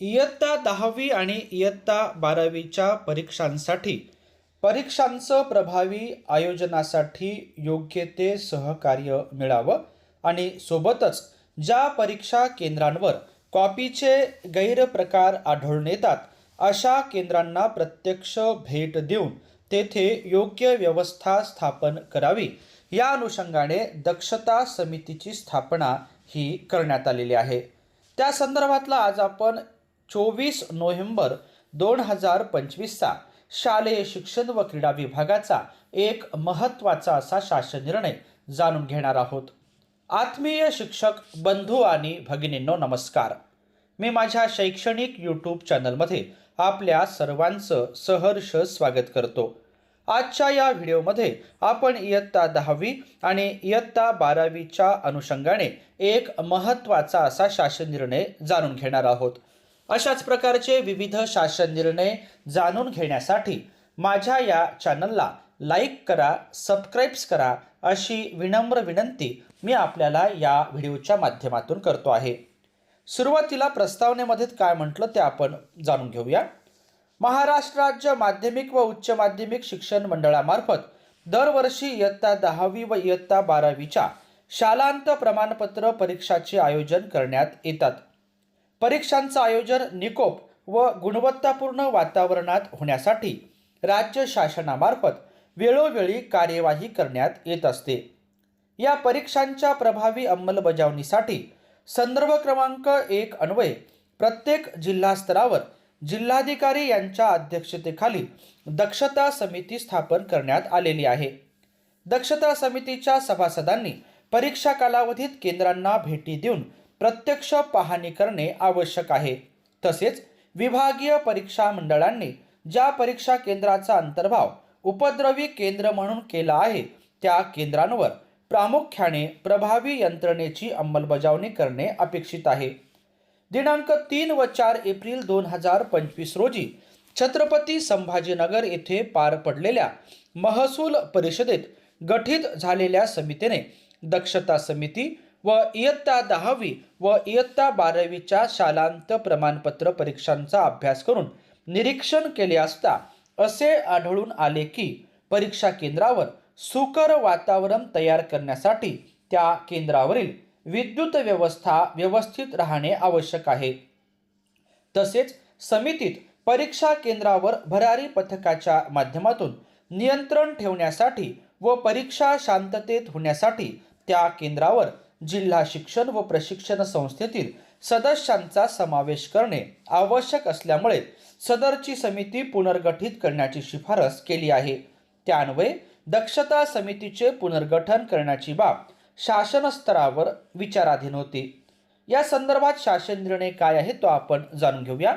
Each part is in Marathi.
इयत्ता दहावी आणि इयत्ता बारावीच्या परीक्षांसाठी परीक्षांचं प्रभावी आयोजनासाठी योग्य ते सहकार्य मिळावं आणि सोबतच ज्या परीक्षा केंद्रांवर कॉपीचे गैरप्रकार आढळून येतात अशा केंद्रांना प्रत्यक्ष भेट देऊन तेथे योग्य व्यवस्था स्थापन करावी. या अनुषंगाने दक्षता समितीची स्थापना ही करण्यात आलेली आहे. त्या संदर्भातला आज आपण चोवीस नोव्हेंबर दोन हजार पंचवीसचा शालेय शिक्षण व क्रीडा विभागाचा एक महत्त्वाचा असा शासन निर्णय जाणून घेणार आहोत. आत्मीय शिक्षक बंधू आणि भगिनींनो नमस्कार. मी माझ्या शैक्षणिक यूट्यूब चॅनलमध्ये आपल्या सर्वांचं सहर्ष स्वागत करतो. आजच्या या व्हिडिओमध्ये आपण इयत्ता दहावी आणि इयत्ता बारावीच्या अनुषंगाने एक महत्त्वाचा असा शासन निर्णय जाणून घेणार आहोत. अशाच प्रकारचे विविध शासन निर्णय जाणून घेण्यासाठी माझ्या या चॅनलला लाईक करा सबस्क्राईब्स करा अशी विनम्र विनंती मी आपल्याला या व्हिडिओच्या माध्यमातून करतो आहे. सुरुवातीला प्रस्तावनेमध्ये काय म्हटलं ते आपण जाणून घेऊया. महाराष्ट्र राज्य माध्यमिक व उच्च माध्यमिक शिक्षण मंडळामार्फत दरवर्षी इयत्ता दहावी व इयत्ता बारावीच्या शालांत प्रमाणपत्र परीक्षाचे आयोजन करण्यात येतात. परीक्षांचं आयोजन निकोप व गुणवत्तापूर्ण वातावरणात होण्यासाठी राज्य शासनामार्फत वेळोवेळी कार्यवाही करण्यात येत असते. या परीक्षांच्या प्रभावी अंमलबजावणीसाठी संदर्भ क्रमांक एक अन्वये प्रत्येक जिल्हा स्तरावर जिल्हाधिकारी यांच्या अध्यक्षतेखाली दक्षता समिती स्थापन करण्यात आलेली आहे. दक्षता समितीच्या सभासदांनी परीक्षा कालावधीत केंद्रांना भेटी देऊन प्रत्यक्ष पाहणी करणे आवश्यक आहे. तसेच विभागीय परीक्षा मंडळांनी ज्या परीक्षा केंद्राचा अंतर्भाव उपद्रवी केंद्र म्हणून केला आहे त्या केंद्रांवर प्रामुख्याने प्रभावी यंत्रणेची अंमलबजावणी करणे अपेक्षित आहे. दिनांक तीन व चार एप्रिल दोन हजार पंचवीस रोजी छत्रपती संभाजीनगर येथे पार पडलेल्या महसूल परिषदेत गठीत झालेल्या समितीने दक्षता समिती व इयत्ता दहावी व इयत्ता बारावीच्या शालांत प्रमाणपत्र परीक्षांचा अभ्यास करून निरीक्षण केले असता असे आढळून आले की परीक्षा केंद्रावर सुकर वातावरण तयार करण्यासाठी त्या केंद्रावरील विद्युत व्यवस्था व्यवस्थित राहणे आवश्यक आहे. तसेच समितीत परीक्षा केंद्रावर भरारी पथकाच्या माध्यमातून नियंत्रण ठेवण्यासाठी व परीक्षा शांततेत होण्यासाठी त्या केंद्रावर जिल्हा शिक्षण व प्रशिक्षण संस्थेतील सदस्यांचा समावेश करणे आवश्यक असल्यामुळे सदरची समिती पुनर्गठित करण्याची शिफारस केली आहे. त्यान्वये दक्षता समितीचे पुनर्गठन करण्याची बाब शासन स्तरावर विचाराधीन होती. या संदर्भात शासन निर्णय काय आहे तो आपण जाणून घेऊया.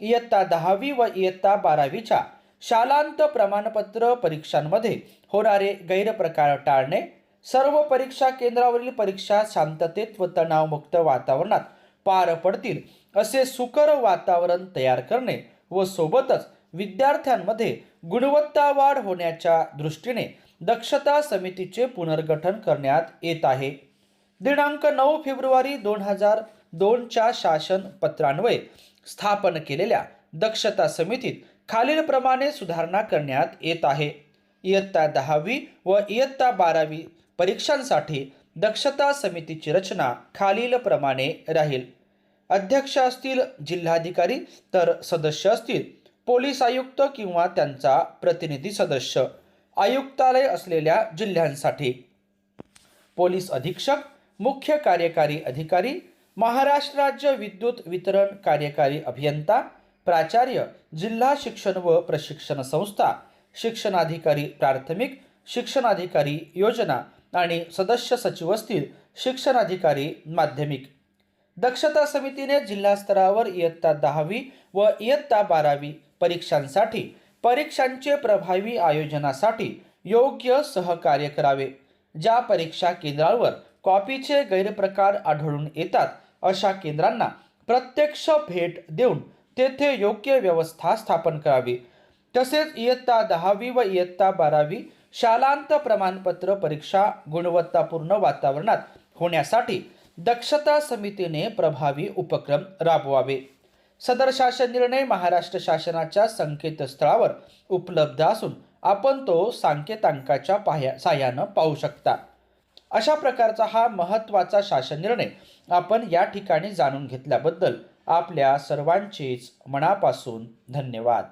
इयत्ता दहावी व इयत्ता बारावीच्या शालांत प्रमाणपत्र परीक्षांमध्ये होणारे गैरप्रकार टाळणे सर्व परीक्षा केंद्रावरील परीक्षा शांततेत व तणावमुक्त वातावरणात पार पडतील असे सुकर वातावरण तयार करणे व सोबतच विद्यार्थ्यांमध्ये गुणवत्ता वाढ होण्याच्या दृष्टीने दक्षता समितीचे पुनर्गठन करण्यात येत आहे. दिनांक नऊ फेब्रुवारी दोन हजार दोनच्या शासन पत्रान्वये स्थापन केलेल्या दक्षता समितीत खालीलप्रमाणे सुधारणा करण्यात येत आहे. इयत्ता दहावी व इयत्ता बारावी परीक्षांसाठी दक्षता समितीची रचना खालीलप्रमाणे राहील. अध्यक्ष असतील जिल्हाधिकारी तर सदस्य असतील पोलीस आयुक्त किंवा त्यांचा प्रतिनिधी सदस्य आयुक्तालय असलेल्या जिल्ह्यांसाठी. पोलीस अधीक्षक मुख्य कार्यकारी अधिकारी महाराष्ट्र राज्य विद्युत वितरण कार्यकारी अभियंता प्राचार्य जिल्हा शिक्षण व प्रशिक्षण संस्था शिक्षणाधिकारी प्राथमिक शिक्षणाधिकारी योजना आणि सदस्य सचिव असतील शिक्षणाधिकारी माध्यमिक. दक्षता समितीने जिल्हा स्तरावर इयत्ता दहावी व इयत्ता बारावी परीक्षांसाठी परीक्षांचे प्रभावी आयोजनासाठी योग्य सहकार्य करावे. ज्या परीक्षा केंद्रावर कॉपीचे गैरप्रकार आढळून येतात अशा केंद्रांना प्रत्यक्ष भेट देऊन तेथे योग्य व्यवस्था स्थापन करावी. तसेच इयत्ता दहावी व इयत्ता बारावी शालांत प्रमाणपत्र परीक्षा गुणवत्तापूर्ण वातावरणात होण्यासाठी दक्षता समितीने प्रभावी उपक्रम राबवावे. सदर शासन निर्णय महाराष्ट्र शासनाच्या संकेतस्थळावर उपलब्ध असून आपण तो सांकेतांकाच्या पाया साह्यानं पाहू शकता. अशा प्रकारचा हा महत्त्वाचा शासन निर्णय आपण या ठिकाणी जाणून घेतल्याबद्दल आपल्या सर्वांचेच मनापासून धन्यवाद.